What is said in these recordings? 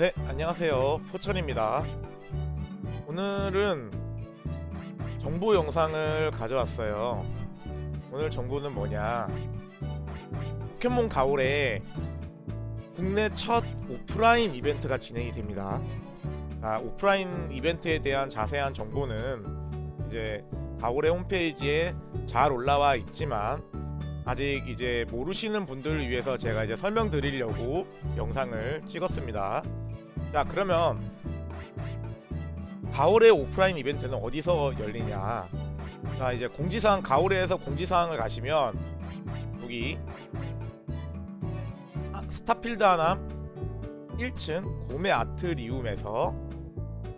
네, 안녕하세요. 포천입니다. 오늘은 정보 영상을 가져왔어요. 오늘 정보는 뭐냐? 포켓몬 가올에 국내 첫 오프라인 이벤트가 진행이 됩니다. 아, 오프라인 이벤트에 대한 자세한 정보는 이제 가올의 홈페이지에 잘 올라와 있지만 아직 이제 모르시는 분들을 위해서 제가 이제 설명드리려고 영상을 찍었습니다. 자 그러면 가을의 오프라인 이벤트는 어디서 열리냐 자 이제 공지사항 가을에서 공지사항을 가시면 여기 아, 스타필드 하남 1층 고메 아트리움에서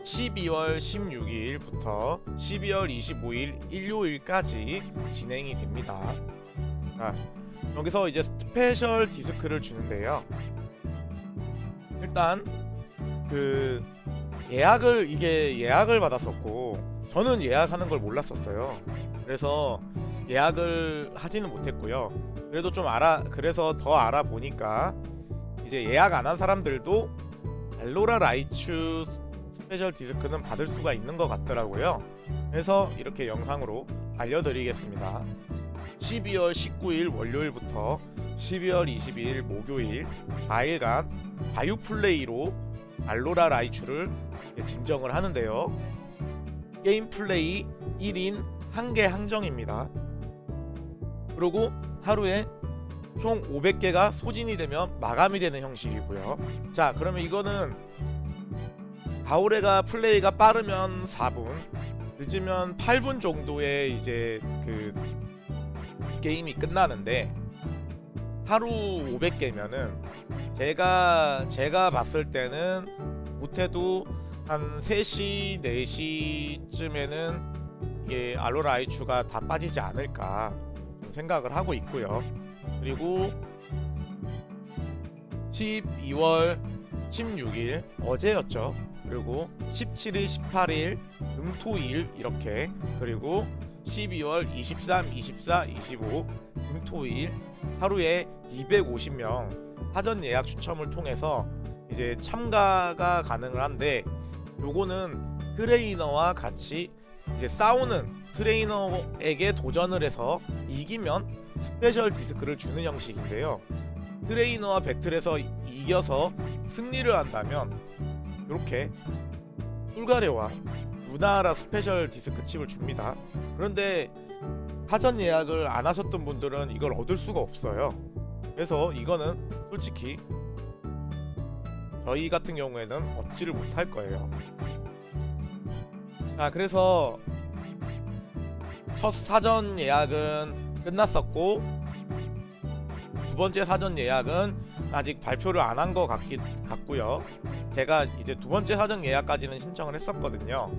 12월 16일부터 12월 25일 일요일까지 진행이 됩니다. 자, 여기서 이제 스페셜 디스크를 주는데요. 일단 그 예약을 이게 예약을 받았었고 저는 예약하는 걸 몰랐었어요. 그래서 예약을 하지는 못했고요. 그래도 좀 알아 그래서 더 알아보니까 이제 예약 안 한 사람들도 알로라 라이츄 스페셜 디스크는 받을 수가 있는 것 같더라고요. 그래서 이렇게 영상으로 알려드리겠습니다. 12월 19일 월요일부터 12월 22일 목요일 4일간 바유 플레이로 알로라 라이츄를 증정을 하는데요. 게임 플레이 1인 1개 한정입니다. 그리고 하루에 총 500개가 소진이 되면 마감이 되는 형식이고요. 자, 그러면 이거는 가오레가 플레이가 빠르면 4분, 늦으면 8분 정도에 이제 그 게임이 끝나는데 하루 500개면은 제가 제가 봤을 때는 못해도 한 3시 4시쯤에는 이게 알로라 아이추가 다 빠지지 않을까 좀 생각을 하고 있고요. 그리고 12월 16일 어제였죠. 그리고 17일, 18일, 금토일 이렇게 그리고 12월 23, 24, 25 금토일 하루에 250명 사전 예약 추첨을 통해서 이제 참가가 가능을 한데 요거는 트레이너와 같이 이제 싸우는 트레이너에게 도전을 해서 이기면 스페셜 디스크를 주는 형식인데요. 트레이너와 배틀에서 이겨서 승리를 한다면 이렇게 꿀가레와 루나라 스페셜 디스크 칩을 줍니다. 그런데 사전 예약을 안 하셨던 분들은 이걸 얻을 수가 없어요. 그래서 이거는 솔직히 저희 같은 경우에는 얻지를 못할 거예요. 아, 그래서 첫 사전 예약은 끝났었고 두 번째 사전 예약은 아직 발표를 안 한 것 같고요. 제가 이제 두 번째 사전 예약까지는 신청을 했었거든요.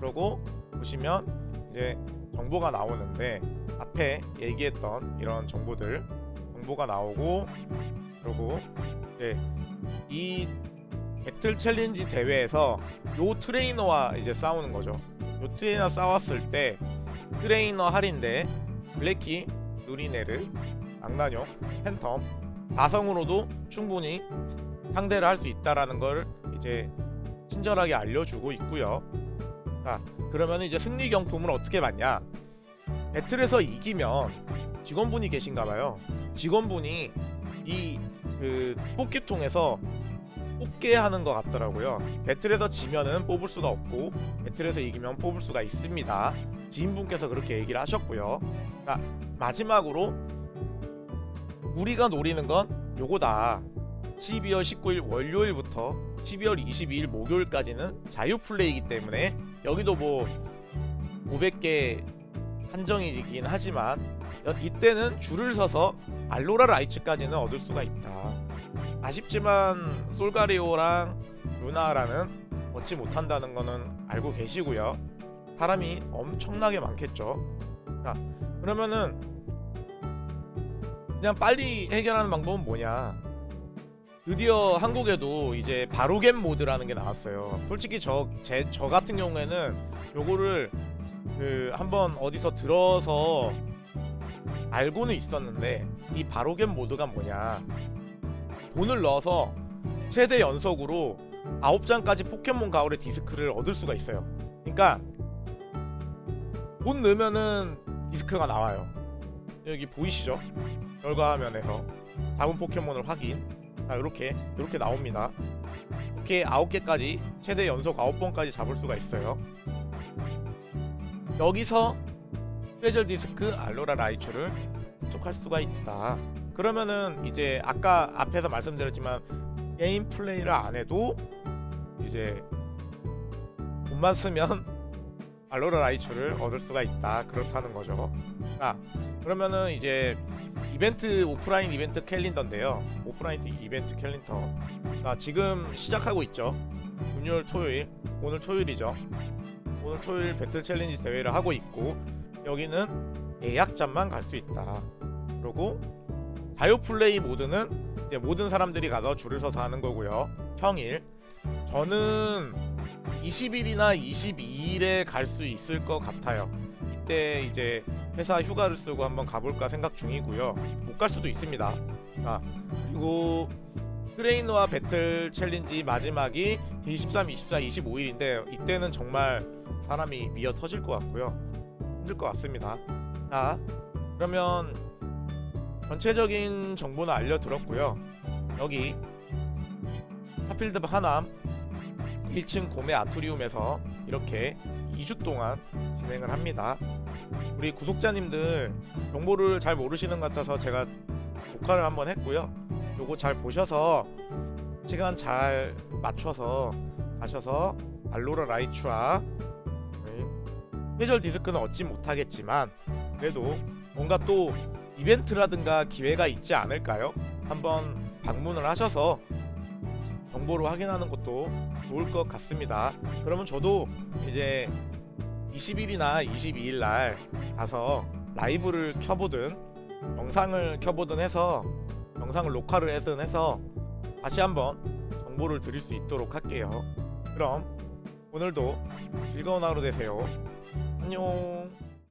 그리고 보시면 이제 정보가 나오는데 앞에 얘기했던 이런 정보들 정보가 나오고 그리고 이제 이 배틀 챌린지 대회에서 요 트레이너와 이제 싸우는 거죠. 요 트레이너 싸웠을 때 트레이너 할인데 블랙키, 누리네르, 악나뇽, 팬텀 다성으로도 충분히 상대를 할 수 있다라는 걸 이제 친절하게 알려주고 있고요. 자, 그러면 이제 승리 경품을 어떻게 받냐? 배틀에서 이기면 직원분이 계신가 봐요. 직원분이 이 그 뽑기통에서 뽑게 하는 것 같더라고요. 배틀에서 지면은 뽑을 수가 없고 배틀에서 이기면 뽑을 수가 있습니다. 지인분께서 그렇게 얘기를 하셨고요. 자, 마지막으로 우리가 노리는 건 요거다. 12월 19일 월요일부터 12월 22일 목요일까지는 자유 플레이이기 때문에 여기도 뭐 500개 한정이긴 하지만 여- 이때는 줄을 서서 알로라 라이츠까지는 얻을 수가 있다. 아쉽지만 솔가리오랑 루나라는 얻지 못한다는 거는 알고 계시고요. 사람이 엄청나게 많겠죠. 자, 그러면은 그냥 빨리 해결하는 방법은 뭐냐? 드디어 한국에도 이제 바로겜 모드라는 게 나왔어요. 솔직히 저 제 저 같은 경우에는 요거를 그 한번 어디서 들어서 알고는 있었는데 이 바로겜 모드가 뭐냐? 돈을 넣어서 최대 연속으로 9장까지 포켓몬 가을의 디스크를 얻을 수가 있어요. 그러니까 돈 넣으면은 디스크가 나와요. 여기 보이시죠? 결과 화면에서 잡은 포켓몬을 확인. 자, 이렇게 이렇게 나옵니다. 이렇게 9개까지 최대 연속 9번까지 잡을 수가 있어요. 여기서 스페셜 디스크 알로라 라이츄를 습득할 수가 있다. 그러면은 이제 아까 앞에서 말씀드렸지만 게임 플레이를 안 해도 이제 돈만 쓰면 알로라 라이츄를 얻을 수가 있다. 그렇다는 거죠. 자, 그러면은 이제 이벤트 오프라인 이벤트 캘린더인데요. 오프라인 이벤트 캘린더. 자, 지금 시작하고 있죠. 금요일, 토요일. 오늘 토요일이죠. 오늘 토요일 배틀 챌린지 대회를 하고 있고 여기는 예약자만 갈 수 있다. 그리고 자유 플레이 모드는 이제 모든 사람들이 가서 줄을 서서 하는 거고요. 평일. 저는 20일이나 22일에 갈 수 있을 것 같아요. 이때 이제 회사 휴가를 쓰고 한번 가볼까 생각 중이고요. 못 갈 수도 있습니다. 아, 그리고 트레이너와 배틀 챌린지 마지막이 23, 24, 25일인데 이때는 정말 사람이 미어 터질 것 같고요. 힘들 것 같습니다. 자, 그러면 전체적인 정보는 알려드렸고요. 여기 하필드 하남 1층 고메 아토리움에서 이렇게 2주 동안 진행을 합니다. 우리 구독자님들 정보를 잘 모르시는 것 같아서 제가 녹화를 한번 했고요. 요거 잘 보셔서 시간 잘 맞춰서 가셔서 알로라 라이츄와 회절 디스크는 얻지 못하겠지만 그래도 뭔가 또 이벤트라든가 기회가 있지 않을까요? 한번 방문을 하셔서 정보를 확인하는 것도 좋을 것 같습니다. 그러면 저도 이제 20일이나 22일 날 가서 라이브를 켜보든 영상을 켜보든 해서 영상을 녹화를 하든 해서 다시 한번 정보를 드릴 수 있도록 할게요. 그럼 오늘도 즐거운 하루 되세요. 안녕.